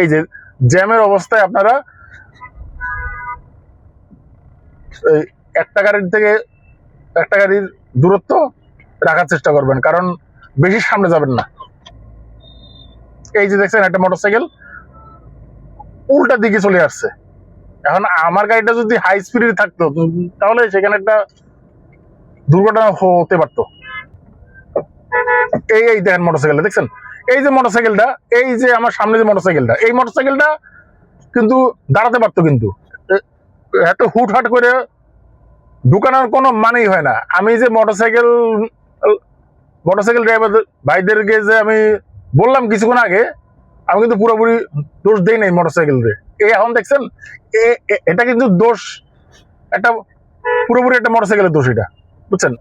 এই যে জ্যামের অবস্থায় আপনারা একটা গাড়ির থেকে একটা গাড়ির দূরত্ব রাখার চেষ্টা করবেন, কারণ বেশি সামনে যাবেন না। এই যে দেখছেন একটা মোটরসাইকেল উল্টা দিকে চলে আসছে। এখন আমার গাড়িটা যদি হাই স্পিডে থাকতো তাহলে সেখানে একটা দুর্ঘটনা হতে পারতো। এই এই দেখেন মোটরসাইকেলটা, দেখছেন? এই যে মোটরসাইকেলটা এই যে আমার সামনে যে মোটরসাইকেলটা এই মোটরসাইকেলটা কিন্তু দাঁড়াতে পারতো কিন্তু। এত হুটহাট করে ঢুকানোর কোনো মানেই হয় না। আমি যে মোটরসাইকেল মোটরসাইকেল ড্রাইভার ভাইদেরকে যে আমি বললাম কিছুক্ষণ আগে, আমি কিন্তু পুরোপুরি দোষ দেই নাই মোটরসাইকেল রে। এই এখন দেখছেন এটা কিন্তু দোষ, একটা পুরোপুরি একটা মোটরসাইকেলের দোষ এটা। বুঝছেন?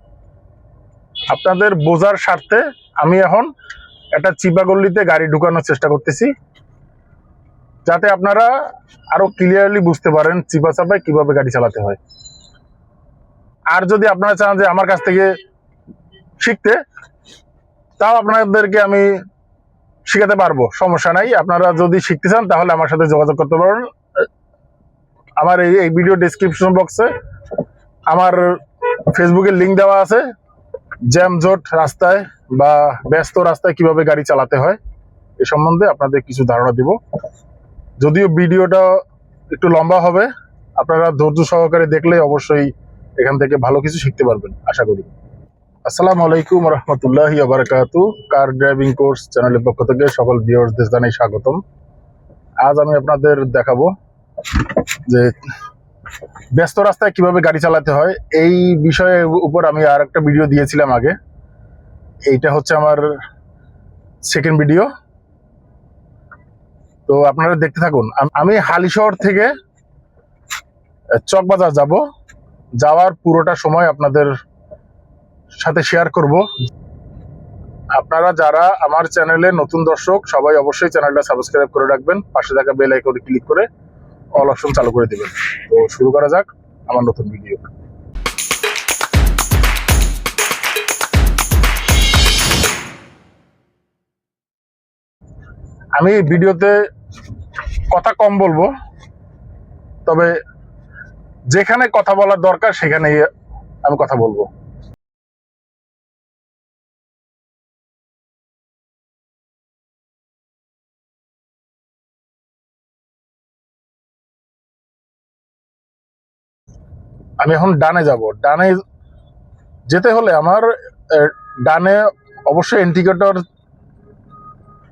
আপনাদের বোঝার স্বার্থে আমি এখন একটা চিপা গল্লিতে গাড়ি ঢুকানোর চেষ্টা করতেছি। যাতে আপনারা আরও ক্লিয়ারলি বুঝতে পারেন চিপা চাপায় কীভাবে গাড়ি চালাতে হয়। আর যদি আপনারা চান যে আমার কাছ থেকে শিখতে, তাও আপনাদেরকে আমি শিখাতে পারব, সমস্যা নাই। আপনারা যদি শিখতে চান, তাহলে আমার সাথে যোগাযোগ করতে পারেন। আমার এই এই ভিডিও ডিসক্রিপশন বক্সে আমার ফেসবুকের লিঙ্ক দেওয়া আছে। জ্যাম জোট রাস্তায় বা ব্যস্ত রাস্তায় কীভাবে গাড়ি চালাতে হয়, এ সম্বন্ধে আপনাদের কিছু ধারণা দিব। যদিও ভিডিওটা একটু লম্বা হবে, আপনারা ধৈর্য সহকারে দেখলে অবশ্যই এখান থেকে ভালো কিছু শিখতে পারবেন, আশা করি। আসসালামু আলাইকুম রহমতুল্লাহ বারাকাতু কার ড্রাইভিং কোর্স চ্যানেলের পক্ষ থেকে সকল ভিউয়ার্সদের জানাই স্বাগতম। আজ আমি আপনাদের দেখাবো যে ব্যস্ত রাস্তায় কীভাবে গাড়ি চালাতে হয়, এই বিষয়ের উপর আমি আর একটা ভিডিও দিয়েছিলাম আগে। এইটা হচ্ছে আমার সেকেন্ড ভিডিও তো আপনারা দেখতে থাকুন, আম- আমি হালিশহর থেকে চকবাজার যাব। যাওয়ার পুরোটা সময় আপনাদের সাথে শেয়ার করব। আপনারা যারা আমার চ্যানেলে নতুন দর্শক, সবাই অবশ্যই চ্যানেলটা সাবস্ক্রাইব করে রাখবেন। পাশে থাকা বেল আইকনে ক্লিক করে অল অপশন চালু করে দেবেন। তো শুরু করা যাক আমার নতুন ভিডিও আমি ভিডিওতে কথা কম বলব, তবে যেখানে কথা বলার দরকার সেখানে আমি কথা বলব। আমি এখন ডানে যাব। ডানে যেতে হলে আমার ডানে অবশ্যই ইন্ডিকেটর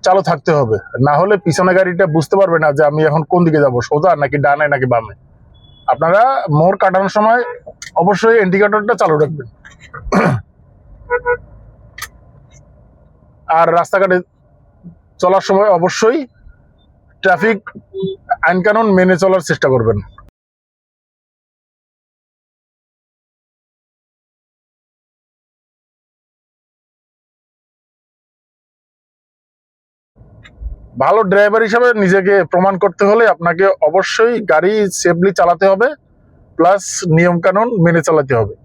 চালু থাকতে হবে। না হলে পিছনে গাড়িটা বুঝতে পারবে না যে আমি এখন কোন দিকে যাব, সোজা নাকি ডানে নাকি বামে। আপনারা মোড় কাটানোর সময় অবশ্যই ইন্ডিকেটরটা চালু রাখবেন। আর রাস্তাঘাটে চলার সময় অবশ্যই ট্রাফিক আইন কানুন মেনে চলার চেষ্টা করবেন। ভালো ড্রাইভার হিসাবে নিজেকে প্রমাণ করতে হলে আপনাকে অবশ্যই গাড়ি সেফলি চালাতে হবে প্লাস নিয়ম কানুন মেনে চালাতে হবে।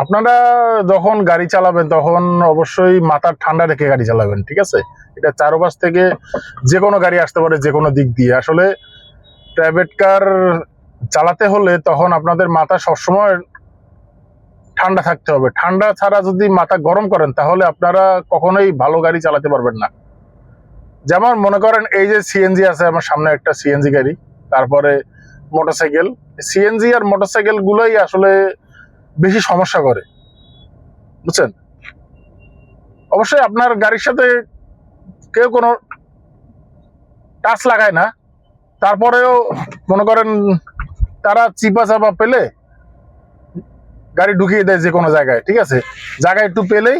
আপনারা যখন গাড়ি চালাবেন, তখন অবশ্যই মাথার ঠান্ডা রেখে গাড়ি চালাবেন, ঠিক আছে? এটা চারপাশ থেকে যে কোনো গাড়ি আসতে পারে, যে কোনো দিক দিয়ে। আসলে প্রাইভেট কার চালাতে হলে তখন আপনাদের মাথা সবসময় ঠান্ডা থাকতে হবে। ঠান্ডা ছাড়া যদি মাথা গরম করেন, তাহলে আপনারা কখনোই ভালো গাড়ি চালাতে পারবেন না। যেমন মনে করেন, এই যে সিএনজি আছে, আমার সামনে একটা সিএনজি গাড়ি, তারপরে মোটরসাইকেল। সিএনজি আর মোটরসাইকেল গুলোই আসলে বেশি সমস্যা করে। বুঝছেন? অবশ্যই আপনার গাড়ির সাথে কেউ কোনো টাচ লাগায় না। তারপরেও মনে করেন তারা চিপা চাপা পেলে গাড়ি ঢুকিয়ে দেয় যে কোনো জায়গায়, ঠিক আছে? জায়গায় একটু পেলেই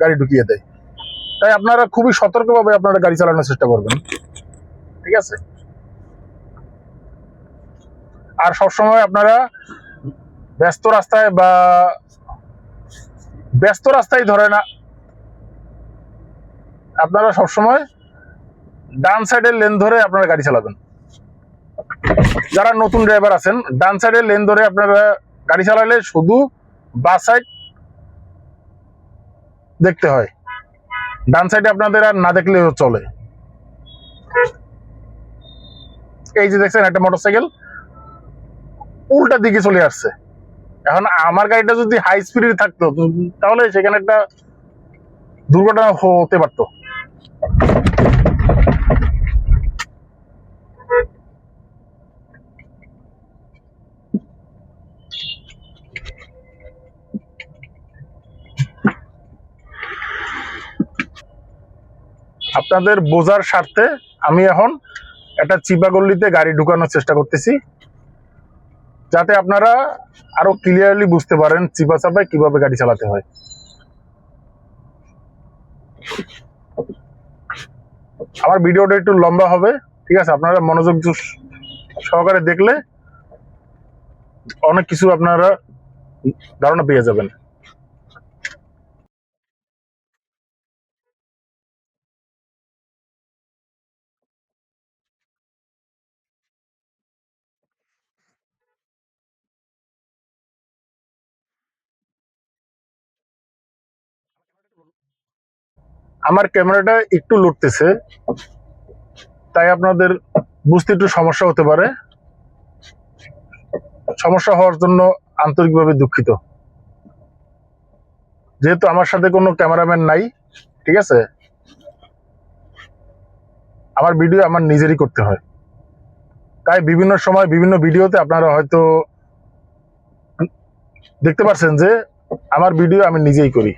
গাড়ি ঢুকিয়ে দেয়। তাই আপনারা খুবই সতর্কভাবে আপনারা গাড়ি চালানোর চেষ্টা করবেন, ঠিক আছে? আর সবসময় আপনারা ব্যস্ত রাস্তায় বা ব্যস্ত রাস্তায় ধরে না। আপনারা সবসময় ডান সাইডের লেন ধরে আপনারা গাড়ি চালাবেন। যারা নতুন ড্রাইভার আছেন, ডান সাইডের লেন ধরে আপনারা গাড়ি চালালে শুধু বাস সাইড দেখতে হয়। ডান সাইডে আপনাদের আর না দেখলেও চলে। এই যে দেখছেন, একটা মোটরসাইকেল উল্টা দিকে চলে আসছে। এখন আমার গাড়িটা যদি হাই স্পিডে থাকতো, তাহলে সেখানে একটা দুর্ঘটনা হতে পারতো। আপনাদের বোঝার স্বার্থে আমি এখন একটা চিপা গল্লিতে গাড়ি ঢুকানোর চেষ্টা করতেছি। যাতে আপনারা আরও ক্লিয়ারলি বুঝতে পারেন চিপা চাপায় কীভাবে গাড়ি চালাতে হয়। আমার ভিডিওটা একটু লম্বা হবে, ঠিক আছে? আপনারা মনোযোগ সহকারে দেখলে অনেক কিছু আপনারা ধারণা পেয়ে যাবেন। আমার ক্যামেরাটা একটু লড়তেছে তাই আপনাদের বুঝতে একটু সমস্যা হতে পারে। সমস্যা হওয়ার জন্য আন্তরিকভাবে দুঃখিত। যেহেতু আমার সাথে কোনো ক্যামেরাম্যান নাই, ঠিক আছে? আমার ভিডিও আমার নিজেরই করতে হয়। তাই বিভিন্ন সময় বিভিন্ন ভিডিওতে আপনারা হয়তো দেখতে পাচ্ছেন যে আমার ভিডিও আমি নিজেই করি।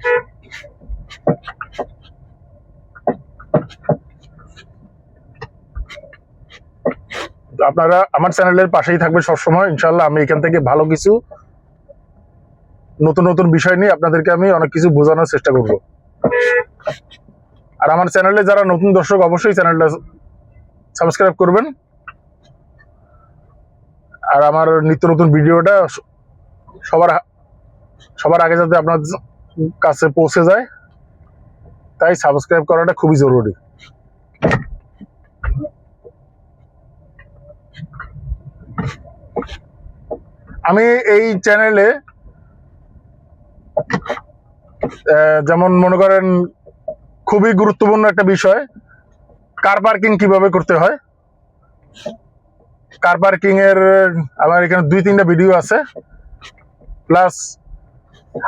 আপনারা আমার চ্যানেলের পাশেই থাকবে সবসময়। ইনশাল্লাহ আমি এখান থেকে ভালো কিছু নতুন নতুন বিষয় নিয়ে আপনাদেরকে আমি অনেক কিছু বোঝানোর চেষ্টা করব। আর আমার চ্যানেলে যারা নতুন দর্শক, অবশ্যই চ্যানেলটা সাবস্ক্রাইব করবেন। আর আমার নিত্য নতুন ভিডিওটা সবার সবার আগে যাতে আপনার কাছে পৌঁছে যায়। তাই সাবস্ক্রাইব করাটা খুবই জরুরি। আমি এই চ্যানেলে যেমন মনে করেন খুবই গুরুত্বপূর্ণ একটা বিষয় কার পার্কিং কীভাবে করতে হয়। কার পার্কিং এর আমার এখানে দুই তিনটা ভিডিও আছে। প্লাস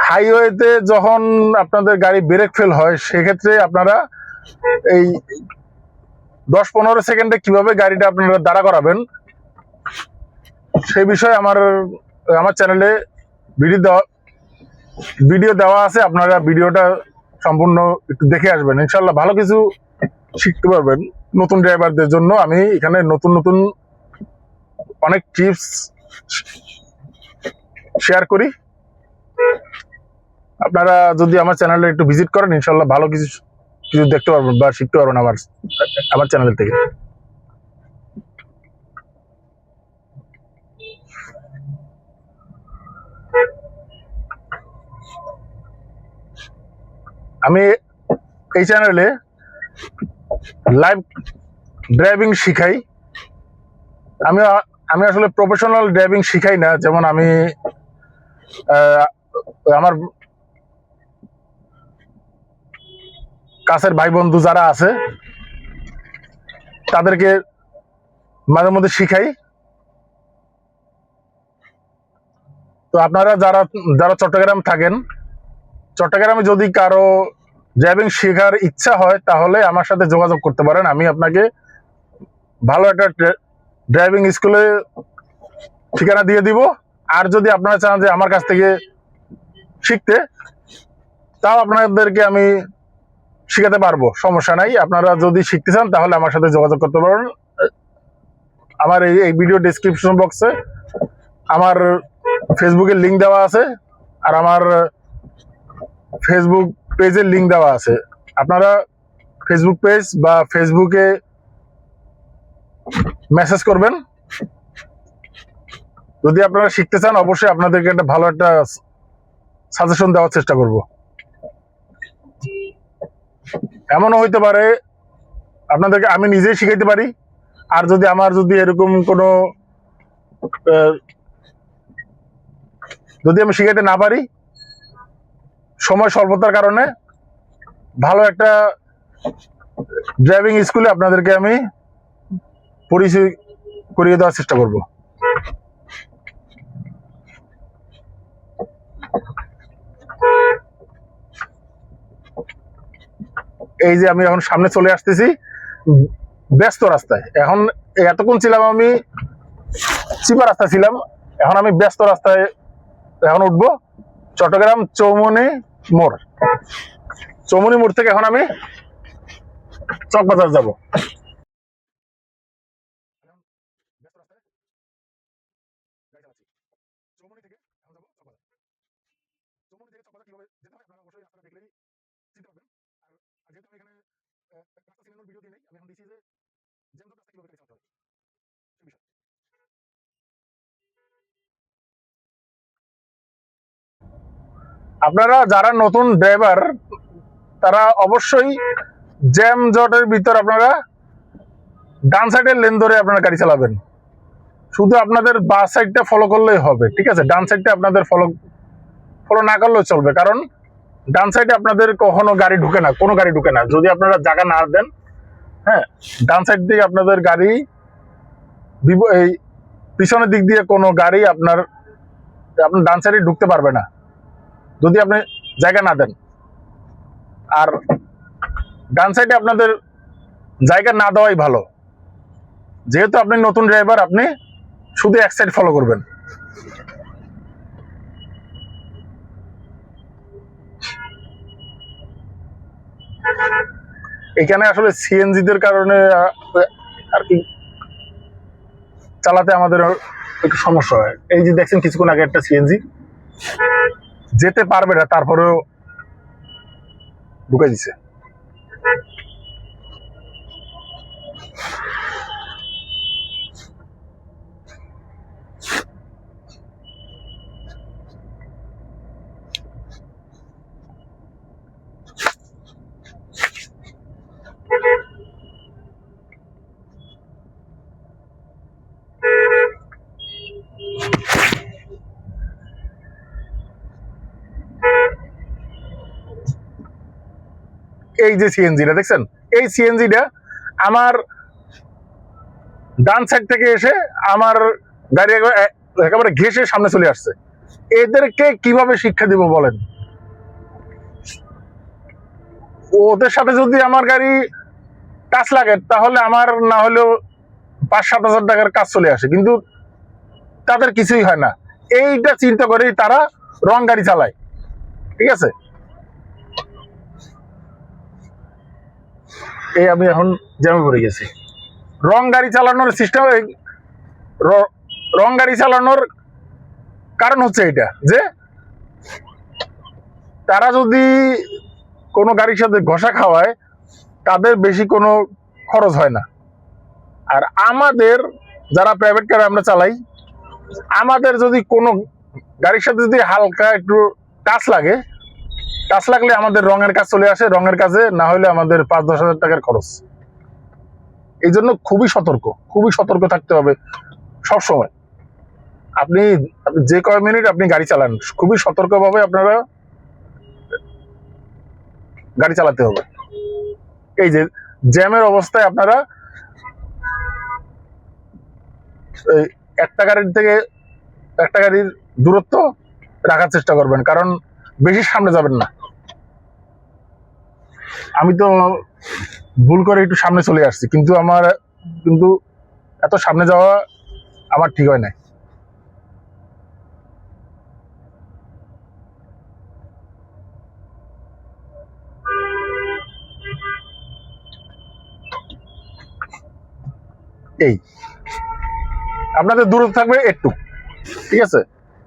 হাইওয়েতে যখন আপনাদের গাড়ি ব্রেক ফেল হয়, সেক্ষেত্রে আপনারা এই দশ পনেরো সেকেন্ডে কীভাবে গাড়িটা আপনারা দাঁড়া করাবেন, সেই বিষয়ে আমার আমার চ্যানেলে ভিডিও দেওয়া ভিডিও দেওয়া আছে, আপনারা ভিডিওটা সম্পূর্ণ একটু দেখে আসবেন। ইনশাল্লাহ ভালো কিছু শিখতে পারবেন নতুন ড্রাইভারদের জন্য। আমি এখানে নতুন নতুন অনেক টিপস শেয়ার করি। আপনারা যদি আমার চ্যানেলে একটু ভিজিট করেন ইনশাল্লাহ ভালো কিছু কিছু দেখতে পারবেন বা শিখতে পারবেন আমার আমার চ্যানেল থেকে। আমি এই চ্যানেলে লাইভ ড্রাইভিং শিখাই। আমি আমি আসলে প্রফেশনাল ড্রাইভিং শিখাই না, যেমন আমি আমার কাছের ভাই বন্ধু যারা আছে, তাদেরকে মাঝে মধ্যে শিখাই। তো আপনারা যারা যারা চট্টগ্রাম থাকেন, চট্টগ্রামে যদি কারও ড্রাইভিং শেখার ইচ্ছা হয়, তাহলে আমার সাথে যোগাযোগ করতে পারেন। আমি আপনাকে ভালো একটা ড্রাইভিং স্কুলে ঠিকানা দিয়ে দিব। আর যদি আপনারা চান যে আমার কাছ থেকে শিখতে, তাও আপনাদেরকে আমি শিখাতে পারব, সমস্যা নাই। আপনারা যদি শিখতে চান, তাহলে আমার সাথে যোগাযোগ করতে পারেন। আমার এই এই ভিডিও ডিসক্রিপশন বক্সে আমার ফেসবুকের লিঙ্ক দেওয়া আছে, আর আমার ফেসবুক পেজের লিঙ্ক দেওয়া আছে। আপনারা ফেসবুক পেজ বা ফেসবুকে মেসেজ করবেন। যদি আপনারা শিখতে চান, অবশ্যই আপনাদেরকে একটা ভালো একটা সাজেশন দেওয়ার চেষ্টা করব। এমনও হইতে পারে, আপনাদেরকে আমি নিজেই শিখাইতে পারি, আর যদি আমার যদি এরকম কোনো যদি আমি শিখাইতে না পারি, সময় স্বল্পতার কারণে ভালো একটা ড্রাইভিং স্কুলে আপনাদেরকে আমি পরিচয় করিয়ে দেওয়ার চেষ্টা করব। এই যে আমি এখন সামনে চলে আসতেছি ব্যস্ত রাস্তায়। এখন এতক্ষণ ছিলাম আমি চিপা রাস্তা ছিলাম এখন আমি ব্যস্ত রাস্তায় এখন উঠব চট্টগ্রাম চৌমনি মোড়। চৌমনি মোড় থেকে এখন আমি চকবাজার যাব। আপনারা যারা নতুন ড্রাইভার তারা অবশ্যই জ্যাম জটের ভিতর আপনারা ডান সাইডের লেন ধরে আপনারা গাড়ি চালাবেন। শুধু আপনাদের বা সাইডটা ফলো করলেই হবে, ঠিক আছে? ডান সাইডটা আপনাদের ফলো ফলো না করলেও চলবে, কারণ ডান সাইডে আপনাদের কখনো গাড়ি ঢুকে না, কোনো গাড়ি ঢুকে না। যদি আপনারা জায়গা না দেন হ্যাঁ ডান সাইড দিয়ে আপনাদের গাড়ি এই পিছনের দিক দিয়ে কোনো গাড়ি আপনার আপনার ডান সাইডে ঢুকতে পারবে না। যদি আপনি জায়গা না দেন। আর ডান সাইডে আপনাদের জায়গা না দেওয়াই ভালো। যেহেতু আপনি নতুন ড্রাইভার আপনি শুধু এক সাইড ফলো করবেন। এখানে আসলে সিএনজিদের কারণে আর কি চালাতে আমাদের একটু সমস্যা হয়। এই যে দেখছেন, কিছুক্ষণ আগে একটা সিএনজি যেতে পারবে না তারপরেও ঢুকে দিছে। এই যে সিএনজিটা দেখছেন? এই সিএনজিটা আমার ডান সাইড থেকে এসে আমার গাড়ি একেবারে ঘেসে সামনে চলে আসছে। এদেরকে কীভাবে শিক্ষা দিব বলেন? ওদের সাথে যদি আমার গাড়ি টাচ লাগে, তাহলে আমার না হলেও পাঁচ সাত হাজার টাকার কাজ চলে আসে। কিন্তু তাদের কিছুই হয় না। এইটা চিন্তা করেই তারা রং গাড়ি চালায়। ঠিক আছে? এই আমি এখন জ্যামে পড়ে গেছি। রং গাড়ি চালানোর সিস্টেম রং গাড়ি চালানোর কারণ হচ্ছে এটা যে তারা যদি কোনো গাড়ির সাথে ঘষা খাওয়ায়, তাদের বেশি কোনো খরচ হয় না। আর আমাদের যারা প্রাইভেট কার আমরা চালাই, আমাদের যদি কোনো গাড়ির সাথে যদি হালকা একটু টাচ লাগে টাচ লাগলে আমাদের রঙের কাজ চলে আসে, রঙের কাজে না হলে আমাদের পাঁচ, দশ হাজার টাকার খরচ। এই জন্য খুবই সতর্ক খুবই সতর্ক থাকতে হবে সব সময়। আপনি যে কয় মিনিট আপনি গাড়ি চালান, খুবই সতর্কভাবে আপনারা গাড়ি চালাতে হবে। এই যে জ্যামের অবস্থায় আপনারা একটা গাড়ির থেকে একটা গাড়ির দূরত্ব রাখার চেষ্টা করবেন, কারণ বেশি সামনে যাবেন না। আমি তো ভুল করে একটু সামনে চলে আসছি, কিন্তু আমার, কিন্তু এত সামনে যাওয়া আমার ঠিক হয় না এই, আপনাদের দূরত্ব থাকবে একটু, ঠিক আছে?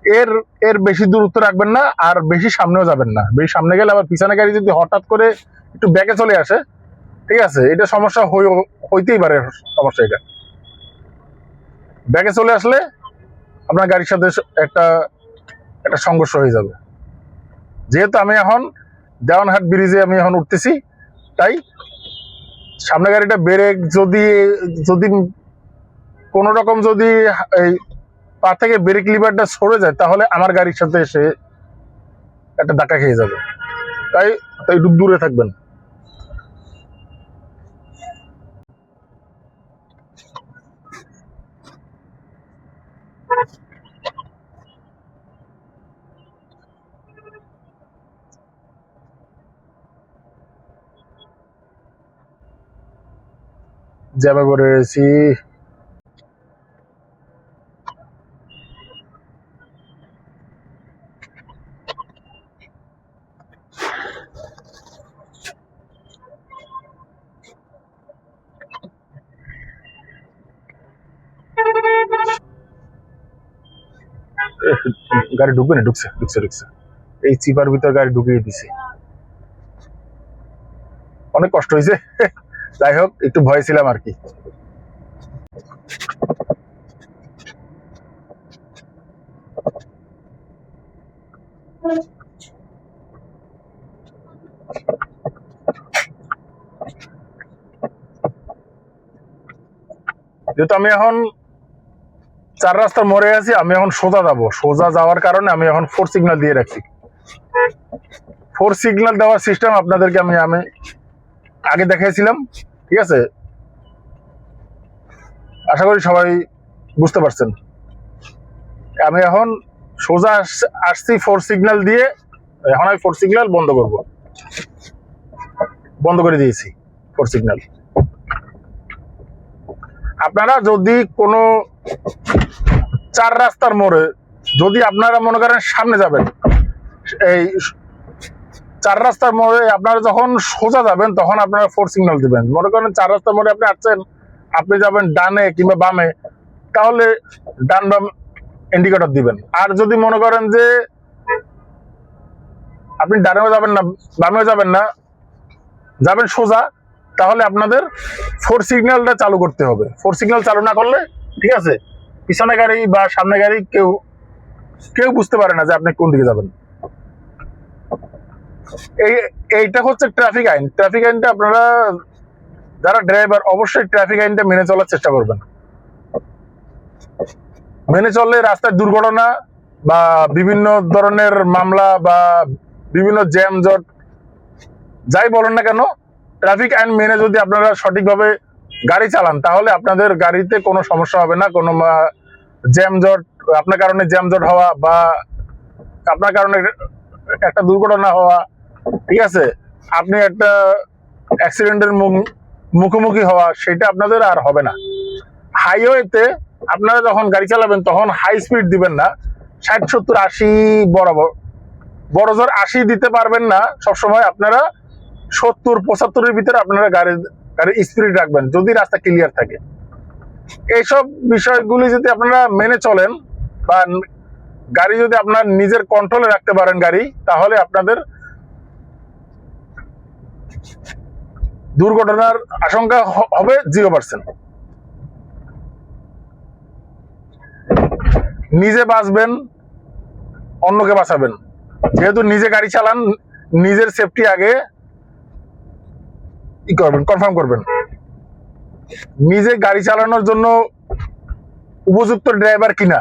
এর এর বেশি দূরত্ব রাখবেন না, আর বেশি সামনেও যাবেন না। বেশি সামনে গেলে আবার পিছনে গাড়ি যদি হঠাৎ করে একটু ব্যাকে চলে আসে, ঠিক আছে? এটা সমস্যা হই- হইতেই পারে সমস্যা এটা। ব্যাকে চলে আসলে আপনার গাড়ির সাথে একটা একটা সংঘর্ষ হয়ে যাবে। যেহেতু আমি এখন দেওয়ানহাট ব্রিজে আমি এখন উঠতেছি, তাই সামনে গাড়িটা ব্রেক যদি যদি কোনো রকম যদি এই পা থেকে ব্রেক লিভারটা সরে যায়, তাহলে আমার গাড়ির সাথে এসে একটা ধাক্কা খেয়ে যাবে। তাই তাই একটু দূরে থাকবেন। জ্যামে পড়ে রয়েছি। গাড়ি ঢুকবে না, ঢুকছে ঢুকছে ঢুকছে। এই চিপার ভিতর গাড়ি ঢুকিয়ে দিছে। অনেক কষ্ট হয়েছে। যাই হোক, একটু ভয় ছিলাম আর কি। যেহেতু আমি এখন চার রাস্তার মোড়ে আছি, আমি এখন সোজা যাব। সোজা যাওয়ার কারণে আমি এখন ফোর সিগন্যাল দিয়ে রাখছি। ফোর সিগন্যাল দেওয়ার সিস্টেম আপনাদেরকে আমি আমি আগে দেখিয়েছিলাম ঠিক আছে? আশা করি সবাই বুঝতে পারছেন। আমি এখন সোজা আস- আসছি ফোর সিগন্যাল দিয়ে, এখন আমি ফোর সিগন্যাল বন্ধ করব। বন্ধ করে দিয়েছি ফোর সিগন্যাল আপনারা যদি কোনো চার রাস্তার মোড়ে যদি আপনারা মনে করেন সামনে যাবেন, এই চার রাস্তার মোড়ে আপনারা যখন সোজা যাবেন, তখন আপনারা ফোর সিগন্যাল দিবেন। মনে করেন চার রাস্তার মোড়ে আপনি আসছেন, আপনি যাবেন ডানে কিংবা বামে, তাহলে ডান বাম ইন্ডিকেটর দিবেন। আর যদি মনে করেন যে আপনি ডানেও যাবেন না, বামেও যাবেন না, যাবেন সোজা, তাহলে আপনাদের ফোর সিগন্যালটা চালু করতে হবে। ফোর সিগন্যাল চালু না করলে, ঠিক আছে পিছনে গাড়ি বা সামনে গাড়ি কেউ কেউ বুঝতে পারে না যে আপনি কোন দিকে যাবেন। এই, এইটা হচ্ছে ট্রাফিক আইন। ট্রাফিক আইনটা আপনারা, যারা ড্রাইভার, অবশ্যই ট্রাফিক আইনটা মেনে চলার চেষ্টা করবেন। মেনে চললে রাস্তায় দুর্ঘটনা বা বিভিন্ন ধরনের মামলা বা বিভিন্ন জ্যাম জট যাই বলেন না কেন, ট্রাফিক আইন মেনে যদি আপনারা সঠিকভাবে গাড়ি চালান, তাহলে আপনাদের গাড়িতে কোনো সমস্যা হবে না, কোনো জ্যাম জট আপনার কারণে জ্যাম জট হওয়া বা আপনার কারণে একটা দুর্ঘটনা হওয়া, ঠিক আছে? আপনি একটা অ্যাক্সিডেন্টের মুখোমুখি হওয়া, সেটা আপনাদের আর হবে না। হাইওয়েতে আপনারা যখন গাড়ি চালাবেন, তখন হাই স্পিড দিবেন না। ষাট, সত্তর, আশি বরাবর বড় জোর আশি দিতে পারবেন না। সবসময় আপনারা সত্তর, পঁচাত্তরের ভিতরে আপনারা গাড়ি গাড়ির স্পিড রাখবেন, যদি রাস্তা ক্লিয়ার থাকে। এইসব বিষয়গুলি যদি আপনারা মেনে চলেন বা গাড়ি যদি আপনার নিজের কন্ট্রোলে রাখতে পারেন গাড়ি, তাহলে আপনাদের দুর্ঘটনার আশঙ্কা হবে জিরো পার্সেন্ট নিজে বাঁচবেন, অন্যকে বাঁচাবেন। যেহেতু নিজে গাড়ি চালান, নিজের সেফটি আগে ই করবেন? কনফার্ম করবেন। নিজে গাড়ি চালানোর জন্য উপযুক্ত ড্রাইভার কিনা?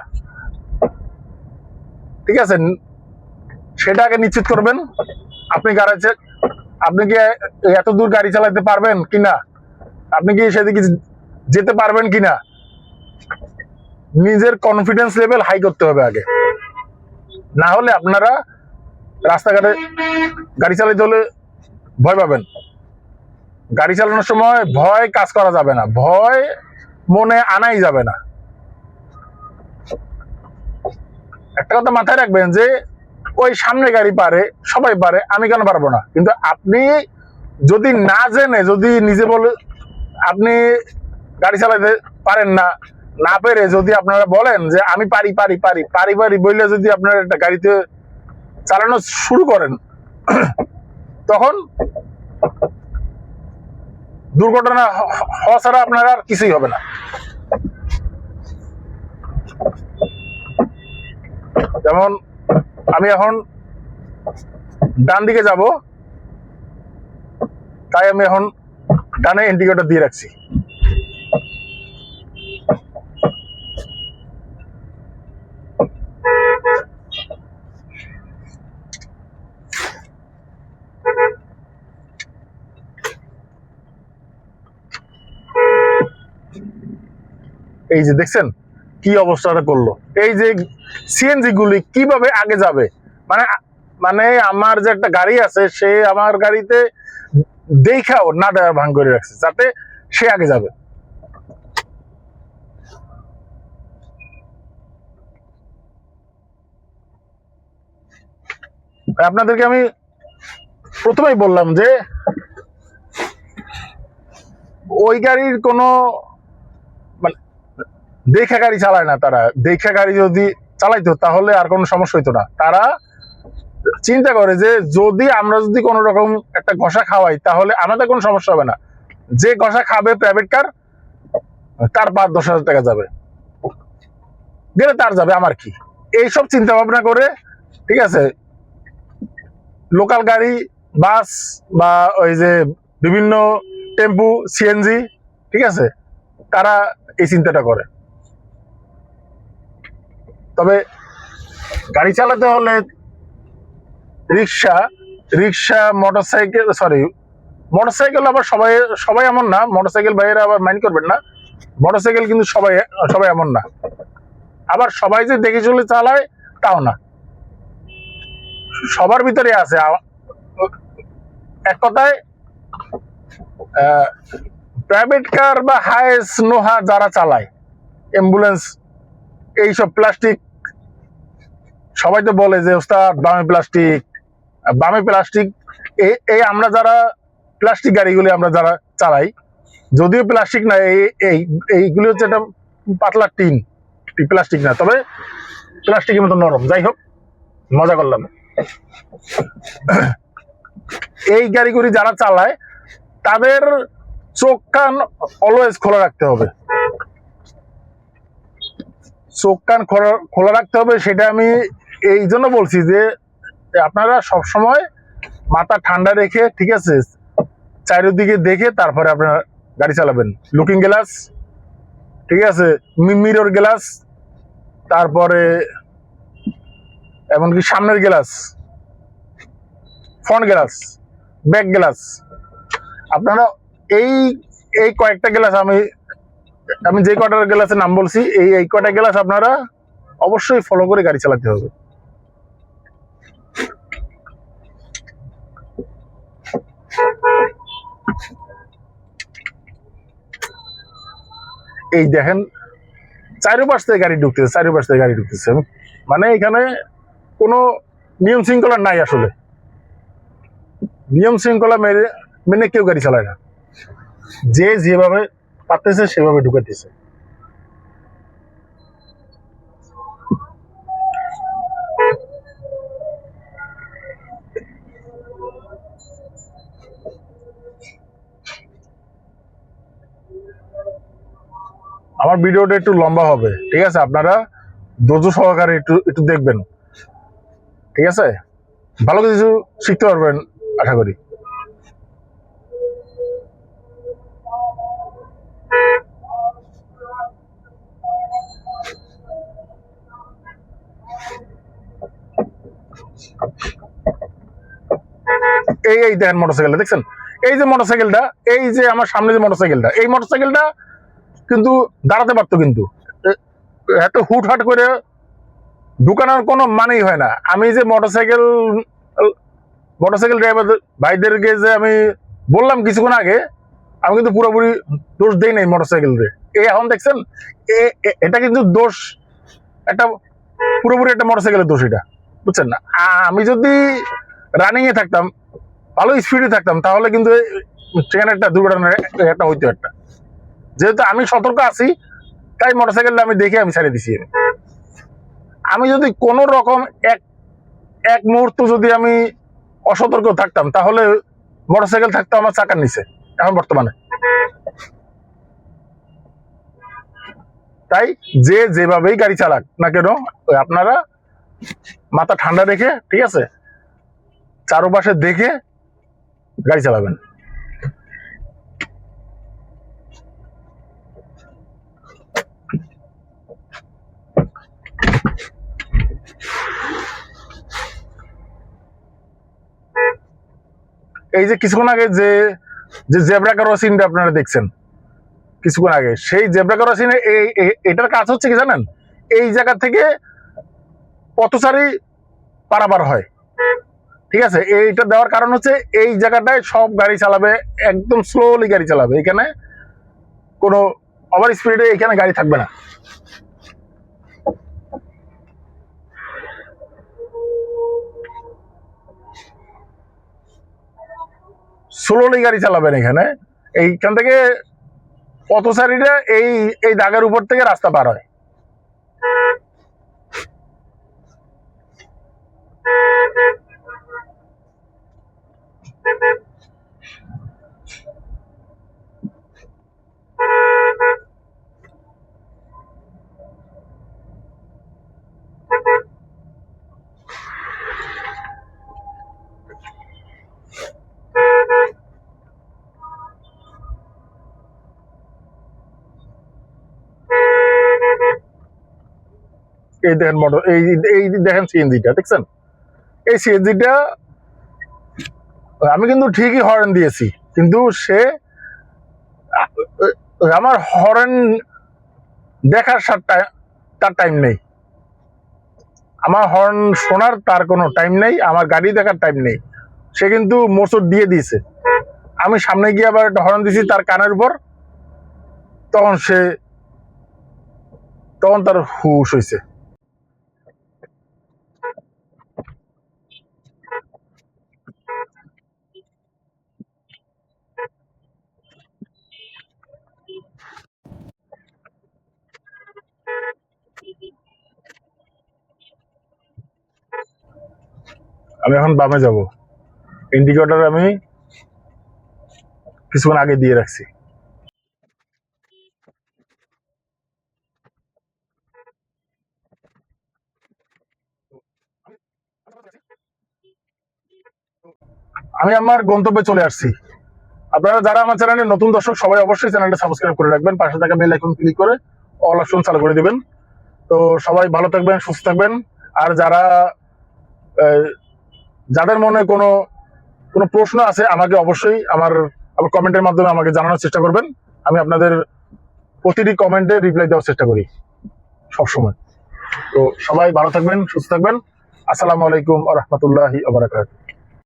ঠিক আছে? সেটা আগে নিশ্চিত করবেন। আপনি গাড়ি আপনি কি এত দূর গাড়ি চালাতে পারবেন কিনা? আপনি কি সেদিকে যেতে পারবেন কিনা? নিজের কনফিডেন্স লেভেল হাই করতে হবে আগে। না হলে আপনারা রাস্তাঘাটে গাড়ি চালাতে হলে ভয় পাবেন। গাড়ি চালানোর সময় ভয় কাজ করা যাবে না, ভয় মনে আনাই যাবে না। একটা কথা মাথায় রাখবেন যে, ওই সামনে গাড়ি পারে, সবাই পারে, আমি কেন পারব না? কিন্তু আপনি যদি না জেনে, যদি নিজে বলে, আপনি গাড়ি চালাতে পারেন না না পেরে যদি আপনারা বলেন যে, আমি পারি পারি পারি পারি পারি বললে যদি আপনারা একটা গাড়িতে চালানো শুরু করেন, তখন দুর্ঘটনা হওয়া ছাড়া আপনার আর কিছুই হবে না। যেমন, আমি এখন ডান দিকে যাব, তাই আমি এখন ডানে ইন্ডিকেটর দিয়ে রাখছি। এই যে দেখছেন, কি অবস্থাটা করল? এই যে সিএনজি গুলি কীভাবে আগে যাবে? মানে মানে আমার যে একটা গাড়ি আছে, সে আমার গাড়িতে দেখাও না ড্রাইভার ভাঙ করে রাখছে, যাতে সে আগে যাবে। আপনাদেরকে আমি প্রথমেই বললাম যে, ওই গাড়ির কোনো দেখা গাড়ি চালায় না তারা। দেখা গাড়ি যদি চালাইতো, তাহলে আর কোনো সমস্যা হইতো না। তারা চিন্তা করে যে যদি আমরা যদি কোনো রকম একটা ঘষা খাওয়াই, তাহলে আমাদের কোনো সমস্যা হবে না। যে ঘষা খাবে প্রাইভেট কার তার পাঁচ দশ হাজার টাকা যাবে। গেলে তার যাবে, আমার কি? এইসব চিন্তা ভাবনা করে, ঠিক আছে লোকাল গাড়ি বাস বা ওই যে বিভিন্ন টেম্পু সিএনজি ঠিক আছে, তারা এই চিন্তাটা করে। তবে গাড়ি চালাতে হলে রিক্সা রিক্সা, মোটরসাইকেল সরি মোটরসাইকেল আবার সবাই সবাই এমন না, মোটরসাইকেল ভাইয়েরা আবার মাইন্ড করবেন না। মোটরসাইকেল কিন্তু সবাই সবাই এমন না। আবার সবাই যে দেখে চলে চালায়, তাও না। সবার ভিতরে আছে। এক কথায় প্রাইভেট কার বা হাইস নোহা যারা চালায় অ্যাম্বুলেন্স এইসব প্লাস্টিক, সবাই তো বলে যে ওস্তাদ বামে প্লাস্টিক। বামে প্লাস্টিক এই আমরা যারা প্লাস্টিক গাড়িগুলি আমরা যারা চালাই, যদিও প্লাস্টিক না এই এই- এইগুলি হচ্ছে একটা পাতলা টিন প্লাস্টিক না, তবে প্লাস্টিকের মতো নরম। যাই হোক, মজা করলাম। এই গাড়িগুলি যারা চালায়, তাদের চোখ কান অলওয়েজ খোলা রাখতে হবে। চোখ কান খোলা রাখতে হবে, সেটা আমি এই জন্য বলছি যে, আপনারা সব সময় মাথা ঠান্ডা রেখে, ঠিক আছে, চারিদিকে দেখে তারপরে আপনারা গাড়ি চালাবেন। লুকিং গ্লাস ঠিক আছে মিরর গ্লাস তারপরে এমনকি সামনের glass front glass back glass আপনারা এই এই কয়েকটা গ্লাস আমি আমি যে কয়টা গ্লাসের নাম বলছি, এই এই কয়টা গ্লাস আপনারা অবশ্যই ফলো করে গাড়ি চালাতে হবে। এই দেখেন, চারিপাশ থেকে গাড়ি ঢুকতেছে, চারিপাশ থেকে গাড়ি ঢুকতেছে। মানে এখানে কোনো নিয়ম শৃঙ্খলা নাই আসলে। নিয়ম শৃঙ্খলা মেনে মেনে কেউ গাড়ি চালায় না। যে যেভাবে পারতেছে, সেভাবে ঢুকাতেছে আমার ভিডিওটা একটু লম্বা হবে, ঠিক আছে? আপনারা ধৈর্য সহকারে একটু একটু দেখবেন। ঠিক আছে? ভালো কিছু শিখতে পারবেন, আশা করি। এই এই দেখেন মোটরসাইকেলটা দেখছেন? এই যে মোটরসাইকেলটা এই যে আমার সামনে যে মোটরসাইকেলটা এই মোটরসাইকেলটা কিন্তু দাঁড়াতে পারতো কিন্তু। এত হুটহাট করে ঢুকানোর কোনো মানেই হয় না। আমি যে মোটরসাইকেল মোটরসাইকেল ড্রাইভার ভাইদেরকে যে আমি বললাম কিছুক্ষণ আগে, আমি কিন্তু পুরোপুরি দোষ দেই নাই মোটরসাইকেল রে। এই এখন দেখছেন? এটা কিন্তু দোষ, একটা পুরোপুরি একটা মোটরসাইকেলের দোষ এটা। বুঝছেন না? আমি যদি রানিংয়ে থাকতাম ভালো স্পিডে থাকতাম, তাহলে কিন্তু সেখানে একটা দুর্ঘটনা একটা হইতো একটা। যেহেতু আমি সতর্ক আছি, তাই মোটর মোটরসাইকেলটা আমি দেখে আমি ছেড়ে দিছি। আমি যদি কোনো রকম এক এক মুহূর্ত যদি আমি অসতর্ক থাকতাম, তাহলে মোটরসাইকেল থাকতো আমার চাকার নিচে, এখন বর্তমানে। তাই যে যেভাবেই গাড়ি চালাক না কেন আপনারা মাথা ঠান্ডা রেখে, ঠিক আছে? চারপাশে দেখে গাড়ি চালাবেন। এই যে কিছুক্ষণ আগে যে যে জেব্রা ক্রসিংটা আপনারা দেখছেন, কিছুক্ষণ আগে, সেই জেব্রা ক্রসিং এই, এটার কাজ হচ্ছে কি জানেন? এই জায়গা থেকে পথচারী পারাপার হয়। ঠিক আছে? এইটা দেওয়ার কারণ হচ্ছে এই জায়গাটায় সব গাড়ি চালাবে, একদম স্লোলি গাড়ি চালাবে। এখানে কোনো ওভার স্পিডে এখানে গাড়ি থাকবে না। স্লোলি গাড়ি চালাবেন এখানে। এইখান থেকে পথচারীরা এই এই দাগের উপর থেকে রাস্তা পার হয়। এই দেখেন মোটর এই এই দেখেন সিএনজিটা দেখছেন? এই সিএনজিটা আমি কিন্তু ঠিকই হর্ন দিয়েছি, কিন্তু সে আমার হর্ন দেখার তার টাইম নেই। আমার হর্ন শোনার তার কোনো টাইম নেই, আমার গাড়ি দেখার টাইম নেই। সে কিন্তু মোচড় দিয়ে দিয়েছে। আমি সামনে গিয়ে আবার একটা হর্ন দিয়েছি তার কানের উপর, তখন সে, তখন তার হুশ হয়েছে আমি এখন বামে যাব। ইন্ডিকেটর আমি কিছুক্ষণ আগে দিয়ে রাখছি। আমি আমার গন্তব্যে চলে আসছি। আপনারা যারা আমার চ্যানেলে নতুন দর্শক, সবাই অবশ্যই চ্যানেলটা সাবস্ক্রাইব করে রাখবেন। পাশে থাকা বেল আইকন ক্লিক করে অল অপশন চালু করে দিবেন। তো সবাই ভালো থাকবেন, সুস্থ থাকবেন। আর যারা যাদের মনে কোনো কোনো প্রশ্ন আছে, আমাকে অবশ্যই আমার কমেন্টের মাধ্যমে আমাকে জানানোর চেষ্টা করবেন। আমি আপনাদের প্রতিটি কমেন্টে রিপ্লাই দেওয়ার চেষ্টা করি, সবসময়। তো সবাই ভালো থাকবেন, সুস্থ থাকবেন। আসসালামু আলাইকুম রহমতুল্লাহি আবরাকাত